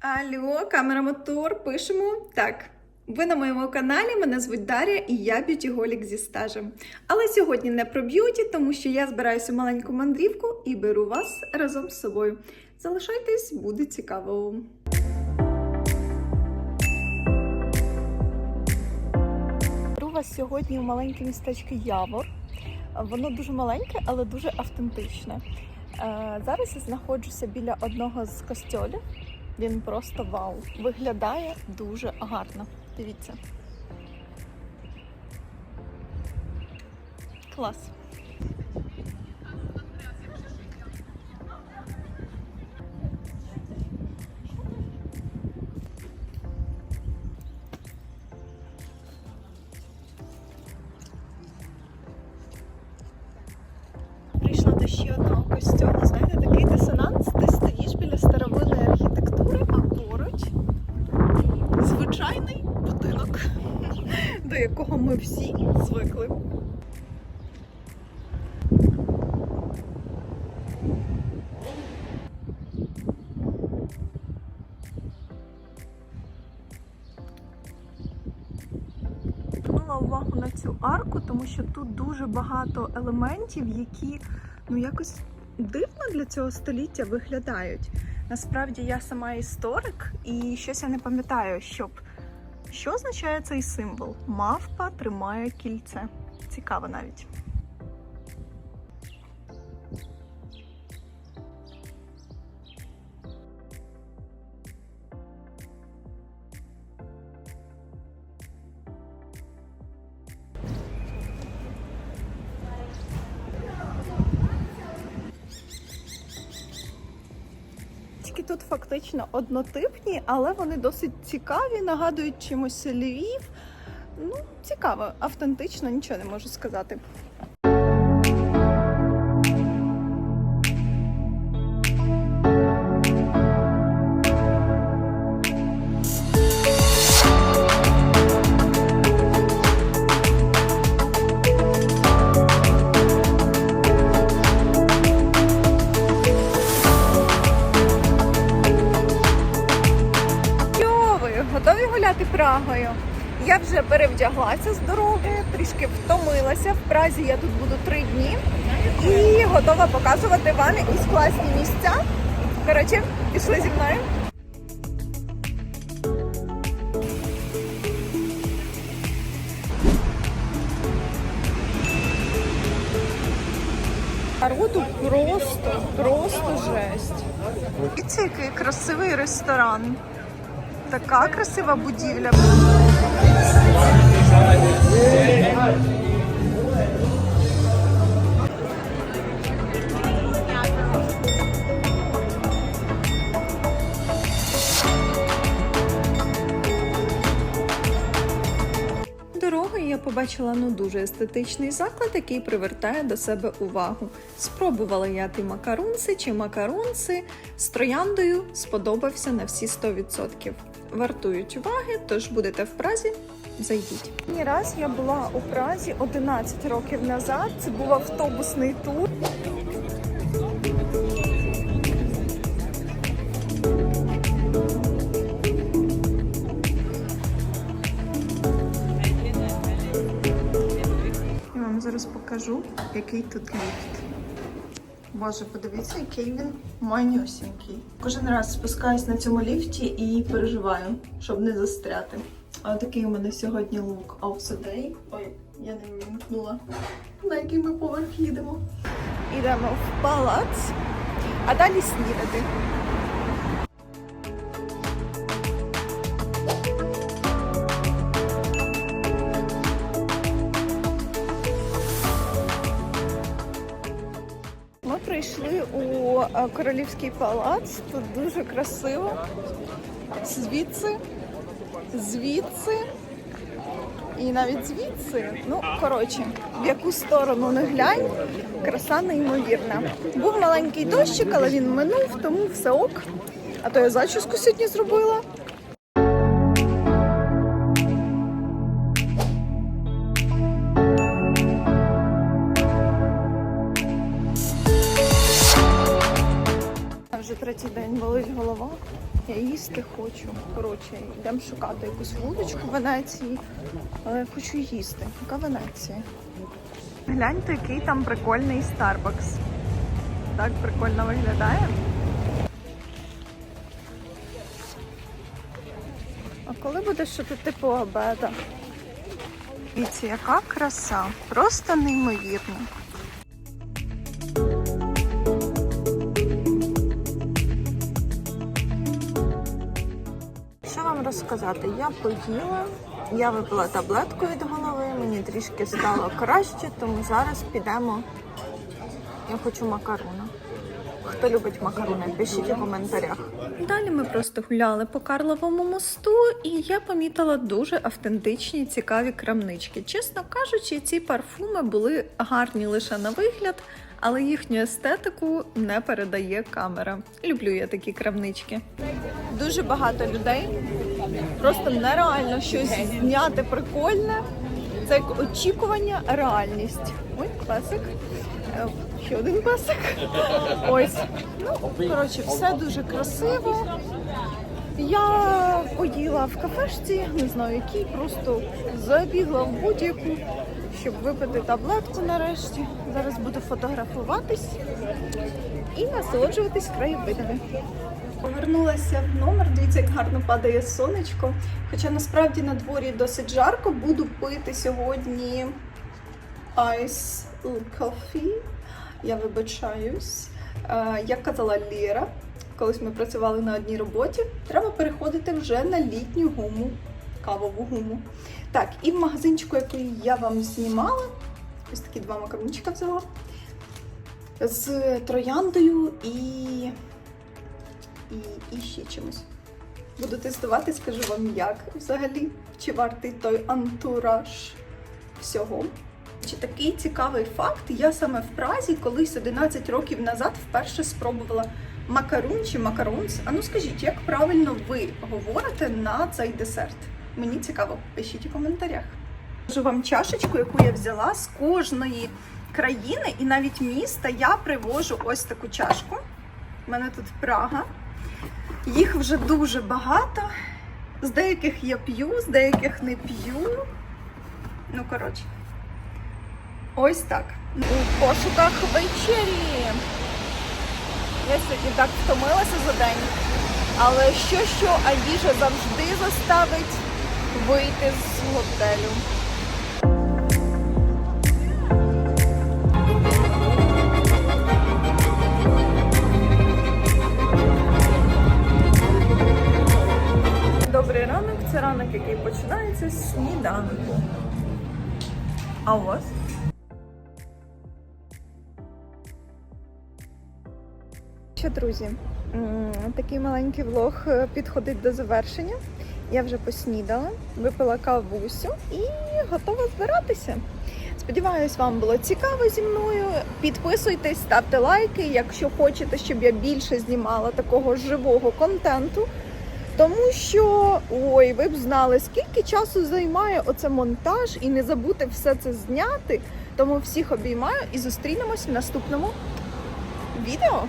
Алло, камера мотор, пишемо. Так, ви на моєму каналі, мене звуть Дар'я і я б'ютіголік зі стажем. Але сьогодні не про б'юті, тому що я збираюся в маленьку мандрівку і беру вас разом з собою. Залишайтесь, буде цікаво. Беру вас сьогодні у маленьке містечко Явор. Воно дуже маленьке, але дуже автентичне. Е, Зараз я знаходжуся біля одного з костьолів. Він просто вау. Виглядає дуже гарно. Дивіться. Клас. Прийшла до ще одного костюму. Знаєте, такий дисонанс. Ти якого ми всі звикли. Звернула увагу на цю арку, тому що тут дуже багато елементів, які ну якось дивно для цього століття виглядають. Насправді я сама історик, і щось я не пам'ятаю, щоб що означає цей символ? Мавпа тримає кільце. Цікаво навіть. Тільки тут фактично однотипні, але вони досить цікаві, нагадують чимось Львів. Ну, цікаво, автентично, нічого не можу сказати. Гуляти Прагою? Я вже перевдяглася з дороги, трішки втомилася. В Празі я тут буду три дні і готова показувати вам якісь класні місця. Коротше, пішли зі мною. Народу просто, просто жесть. Дивіться, який красивий ресторан. Така красива будівля. Дорогою я побачила ну дуже естетичний заклад, який привертає до себе увагу. Спробувала я ті макарунси чи макарунси з трояндою сподобався на всі 100%. Вартують уваги, тож будете в Празі, зайдіть. Ні раз я була у Празі 11 років назад. Це був автобусний тур. Я вам зараз покажу, який тут ліфт. Боже, подивіться, який він манюсінький. Кожен раз спускаюсь на цьому ліфті і переживаю, щоб не застряти. А такий у мене сьогодні лук of the day. Ой, я не вимкнула. На який ми поверх їдемо. Ідемо в палац, а далі снідати. Прийшли у е, королівський палац. Тут дуже красиво. Звідси, звідси і навіть звідси. Ну, коротше, в яку сторону не глянь, краса неймовірна. Був маленький дощик, але він минув, тому все ок. А то я зачіску сьогодні зробила. Третій день болить голова. Я їсти хочу. Коротше, йдемо шукати якусь вуличку в Венеції, але я хочу їсти. Яка Венеція? Гляньте, який там прикольний Starbucks. Так прикольно виглядає. А коли буде що то типу обеда? Дивіться, яка краса. Просто неймовірно. Розказати? Я поїла, я випила таблетку від голови, мені трішки стало краще, тому зараз підемо. Я хочу макаруна. Хто любить макаруни, пишіть у коментарях. Далі ми просто гуляли по Карловому мосту, і я помітила дуже автентичні, цікаві крамнички. Чесно кажучи, ці парфуми були гарні лише на вигляд, але їхню естетику не передає камера. Люблю я такі крамнички. Дуже багато людей. Просто нереально щось зняти прикольне. Це як очікування, реальність. Ой, песик. Е, Ще один песик. Ось. Ну, коротше, все дуже красиво. Я поїла в кафешці, не знаю якій, просто забігла в будь-яку, щоб випити таблетку нарешті. Зараз буду фотографуватись і насолоджуватись краєвидами. Повернулася в номер. Дивіться, як гарно падає сонечко. Хоча насправді на дворі досить жарко. Буду пити сьогодні ice coffee. Я вибачаюсь. Е, Як казала Ліра, колись ми працювали на одній роботі, треба переходити вже на літню гуму, кавову гуму. Так, і в магазинчику, який я вам знімала, ось такі два макарончика взяла. З трояндою і, і, і ще чимось. Буду тестувати, скажу вам, як взагалі, чи вартий той антураж всього. Чи такий цікавий факт? Я саме в Празі колись 11 років назад вперше спробувала макарун чи макаронс. А ну скажіть, як правильно ви говорите на цей десерт? Мені цікаво, пишіть у коментарях. Покажу вам чашечку, яку я взяла з кожної країни і навіть міста. Я привожу ось таку чашку. У мене тут Прага. Їх вже дуже багато. З деяких я п'ю, з деяких не п'ю. Ну, коротше. Ось так. У пошуках вечері. Я сьогодні так втомилася за день. Але що що, а їжа завжди заставить вийти з готелю. Добрий ранок, це ранок, який починається з сніданку. А у вас? Що, друзі, такий маленький влог е, підходить до завершення. Я вже поснідала, випила кавусю і готова збиратися. Сподіваюсь, вам було цікаво зі мною. Підписуйтесь, ставте лайки, якщо хочете, щоб я більше знімала такого живого контенту. Тому що, ой, ви б знали, скільки часу займає оце монтаж і не забути все це зняти. Тому всіх обіймаю і зустрінемось в наступному відео.